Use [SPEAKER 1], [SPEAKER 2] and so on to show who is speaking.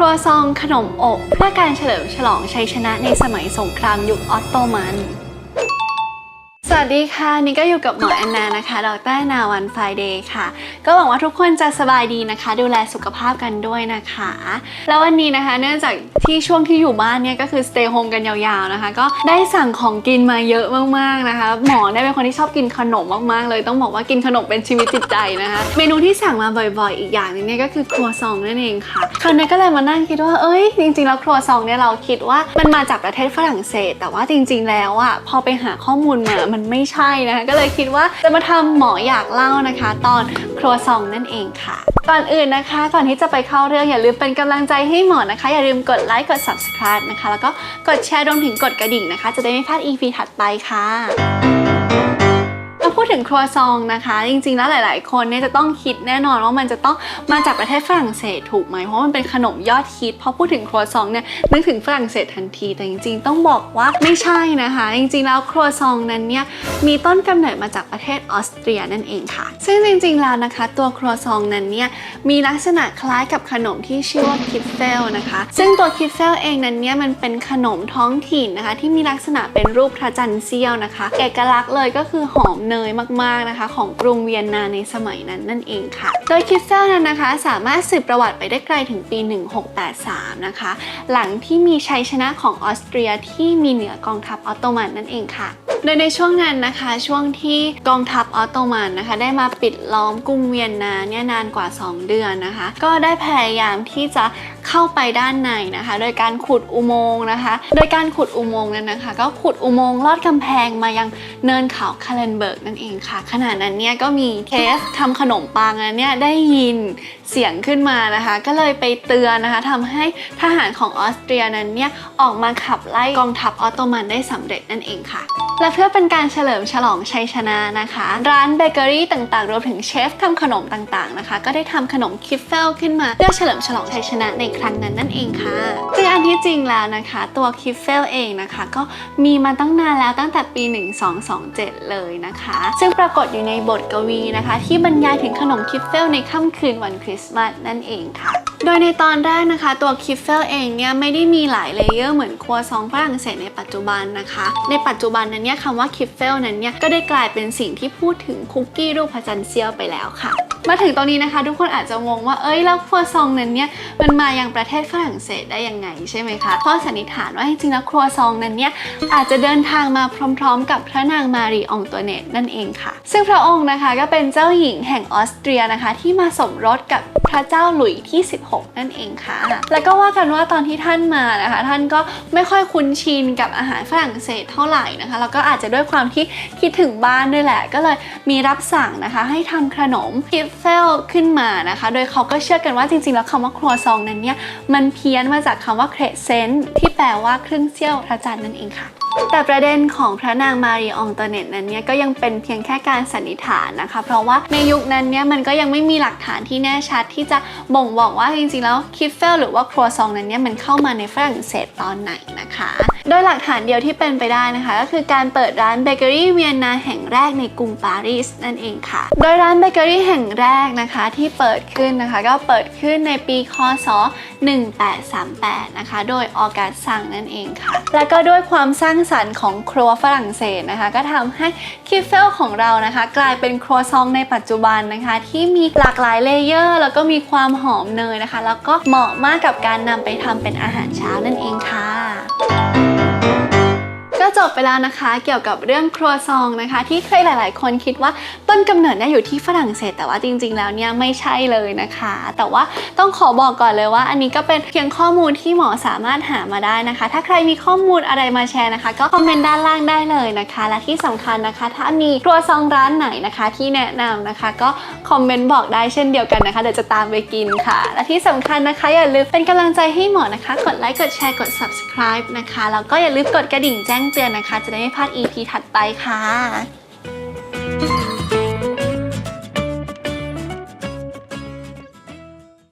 [SPEAKER 1] รัวซองขนมอบ เพื่อการเฉลิมฉลองชัยชนะในสมัยสงครามยุคออตโตมัน สวัสดีค่ะ นี่ก็อยู่กับหมอแอนนานะคะดรนาวันไฟเดย์ค่ะ ก็หวังว่าทุกคนจะสบายดีนะคะ ดูแลสุขภาพกันด้วยนะคะ แล้ววันนี้นะคะ เนื่องจากที่ช่วงที่อยู่บ้านเนี่ยก็คือ stay home กันยาวๆนะคะ ก็ได้สั่งของกินมาเยอะมากๆนะคะ หมอเนี่ยเป็นคนที่ชอบกินขนมมากๆ เลยต้องบอกว่ากินขนมเป็นชีวิตจิตใจนะคะ เมนูที่สั่งมาบ่อยๆ อีกอย่างหนึงเนี่ยก็คือครัวซองนั่นเองค่ะคราวนี้ก็เลยมานั่งคิดว่าเอ้ยจริงๆแล้วครัวซองเนี่ยเราคิดว่ามันมาจากประเทศฝรั่งเศส แต่ว่าจริง ๆ แล้วอะพอไปหาข้อมูลมามันไม่ใช่นะคะ ก็เลยคิดว่าจะมาทำหมออยากเล่านะคะ ตอนครัวซองนั่นเองค่ะ ก่อนอื่นนะคะ ก่อนที่จะไปเข้าเรื่องอย่าลืมเป็นกำลังใจให้หมอนะคะ อย่าลืมกดไลค์กด subscribe นะคะ แล้วก็กดแชร์รวมถึงกดกระดิ่งนะคะ จะได้ไม่พลาด EP ถัดไปค่ะ มาพูดถึงครัวซองนะคะ จริงๆ แล้วหลาย ๆ คนเนี่ยจะต้องคิดแน่นอนว่ามันจะต้องมาจากประเทศฝรั่งเศสถูกไหมเพราะมันเป็นขนมยอดฮิตพอพูดถึงครัวซองเนี่ยนึกถึงฝรั่งเศสทันที แต่จริง ๆ ต้องบอกว่าไม่ใช่นะคะ จริง ๆ แล้วครัวซองนั้นเนี่ยมีต้นกำเนิดมาจากประเทศออสเตรียนั่นเองค่ะ ซึ่งจริง ๆ แล้วนะคะ ตัวครัวซองนั้นเนี่ยมีลักษณะคล้ายกับขนมที่ชื่อว่าคิฟเฟลนะคะ ซึ่งตัวคิฟเฟลเองนั้นเนี่ยมันเป็นขนมท้องถิ่นนะคะ ที่มีลักษณะเป็นรูปพระจันทร์เสี้ยวนะคะ เอกลักษณ์เลยก็คือหอมเนยมากๆนะคะ ของกรุงเวียนนาในสมัยนั้นนั่นเองค่ะ โดยคิสเซลนั้นนะคะ สามารถสืบประวัติไปได้ไกลถึงปี 1683 นะคะ หลังที่มีชัยชนะของออสเตรียที่มีเหนือกองทัพออตโตมันนั่นเองค่ะ โดยในช่วงนั้นนะคะ ช่วงที่กองทัพออตโตมันนะคะ ได้มาปิดล้อมกรุงเวียนนาเนี่ยนานกว่า 2 เดือนนะคะ ก็ได้พยายามที่จะเข้าไปด้านในนะคะ โดยการขุดอุโมงค์นะคะ โดยการขุดอุโมงค์นั้นนะคะ ก็ขุดอุโมงค์ลอดกำแพงมายังเนินเขาคาเลนเบิร์กนั่นเองค่ะ ขณะนั้นเนี่ยก็มีเคสทำขนมปังนั้นเนี่ยได้ยินเสียงขึ้นมานะคะ ก็เลยไปเตือนนะคะทำให้ทหารของออสเตรียนั้นเนี่ยออกมาขับไล่กองทัพออตโตมันได้สำเร็จนั่นเองค่ะ และเพื่อเป็นการเฉลิมฉลองชัยชนะนะคะ ร้านเบเกอรี่ต่างๆ รวมถึงเชฟทำขนมต่างๆนะคะ ก็ได้ทำขนมคิฟเฟลขึ้นมา เพื่อเฉลิมฉลองชัยชนะในครั้งนั้นนั่นเองค่ะซึ่งอันที่จริงแล้วนะคะ ตัวคิฟเฟลเองนะคะ ก็มีมาตั้งนานแล้วตั้งแต่ปี 1227 เลยนะคะ ซึ่งปรากฏอยู่ในบทกวีนะคะ ที่บรรยายถึงขนมคิฟเฟลในค่ำคืนวันคริสต์มาสนั่นเองค่ะ โดยในตอนแรกนะคะตัวคิฟเฟลเองเนี่ยไม่ได้มีหลายเลเยอร์เหมือนครัวซองฝรั่งเศสในปัจจุบันนะคะ ในปัจจุบันนั้นเนี่ยคำว่าคิฟเฟลนั้นเนี่ยก็ได้กลายเป็นสิ่งที่พูดถึงคุกกี้รูปพระจันทร์เซียวไปแล้วค่ะมาถึงตรงนี้นะคะ ทุกคนอาจจะงงว่าเอ้ยแล้วครัวซองนั้นเนี่ยมันมายังประเทศฝรั่งเศสได้ยังไงใช่ไหมคะข้อสันนิษฐานว่าจริงๆแล้วครัวซองนั้นเนี่ยอาจจะเดินทางมาพร้อม ๆ กับพระนางมารีอองตัวเนตนั่นเองค่ะ ซึ่งพระองค์นะคะก็เป็นเจ้าหญิงแห่งออสเตรียนะคะ ที่มาสมรสกับพระเจ้าหลุยที่ 16 นั่นเองค่ะ แล้วก็ว่ากันว่าตอนที่ท่านมานะคะ ท่านก็ไม่ค่อยคุ้นชินกับอาหารฝรั่งเศสเท่าไหร่นะคะ แล้วก็อาจจะด้วยความที่คิดถึงบ้านด้วยแหละ ก็เลยมีรับสั่งนะคะ ให้ทำขนมคิฟเฟลขึ้นมานะคะ โดยเขาก็เชื่อกันว่าจริงๆ แล้วคำว่าครัวซองนั้นเนี่ย มันเพี้ยนมาจากคำว่าเครเซนที่แปลว่าครึ่งเสี้ยวพระจันทร์นั่นเองค่ะแต่ประเด็นของพระนางมารีอองตเนตนั้นเนี่ยก็ยังเป็นเพียงแค่การสันนิษฐานนะคะ เพราะว่าในยุคนั้นเนี่ยมันก็ยังไม่มีหลักฐานที่แน่ชัดที่จะบ่งบอกว่าจริงๆแล้วคิฟเฟลหรือว่าครัวซองนั้นเนี่ยมันเข้ามาในฝรั่งเศสตอนไหนนะคะโดยหลักฐานเดียวที่เป็นไปได้นะคะ ก็คือการเปิดร้านเบเกอรี่เวียนนาแห่งแรกในกรุงปารีสนั่นเองค่ะ โดยร้านเบเกอรี่แห่งแรกนะคะที่เปิดขึ้นนะคะ ก็เปิดขึ้นในปีคศ 1838 นะคะ โดยออกัสซังนั่นเองค่ะ แล้วก็ด้วยความสร้างสรรค์ของครัวฝรั่งเศสนะคะ ก็ทำให้คิฟเฟลของเรานะคะ กลายเป็นครัวซองในปัจจุบันนะคะ ที่มีหลากหลายเลเยอร์ แล้วก็มีความหอมเนยนะคะ แล้วก็เหมาะมากกับการนำไปทำเป็นอาหารเช้านั่นเองค่ะ ก็จบไปแล้วนะคะเกี่ยวกับเรื่องครัวซองนะคะ ที่ใครหลาย ๆ คนคิดว่าต้นกำเนิดเนี่ยอยู่ที่ฝรั่งเศส แต่ว่าจริง ๆ แล้วเนี่ยไม่ใช่เลยนะคะ แต่ว่าต้องขอบอกก่อนเลยว่า อันนี้ก็เป็นเพียงข้อมูลที่หมอสามารถหามาได้นะคะ ถ้าใครมีข้อมูลอะไรมาแชร์นะคะ ก็คอมเมนต์ด้านล่างได้เลยนะคะ และที่สำคัญนะคะ ถ้ามีครัวซองร้านไหนนะคะ ที่แนะนำนะคะ ก็คอมเมนต์บอกได้เช่นเดียวกันนะคะเดี๋ยวจะตามไปกินค่ะ และที่สำคัญนะคะ อย่าลืมเป็นกำลังใจให้หมอนะคะ กดไลค์กดแชร์กด subscribe นะคะแล้วก็อย่าลืมกดกระดิ่งแจ้งเตือนนะคะ จะได้ไม่พลาด EP ถัดไปค่ะ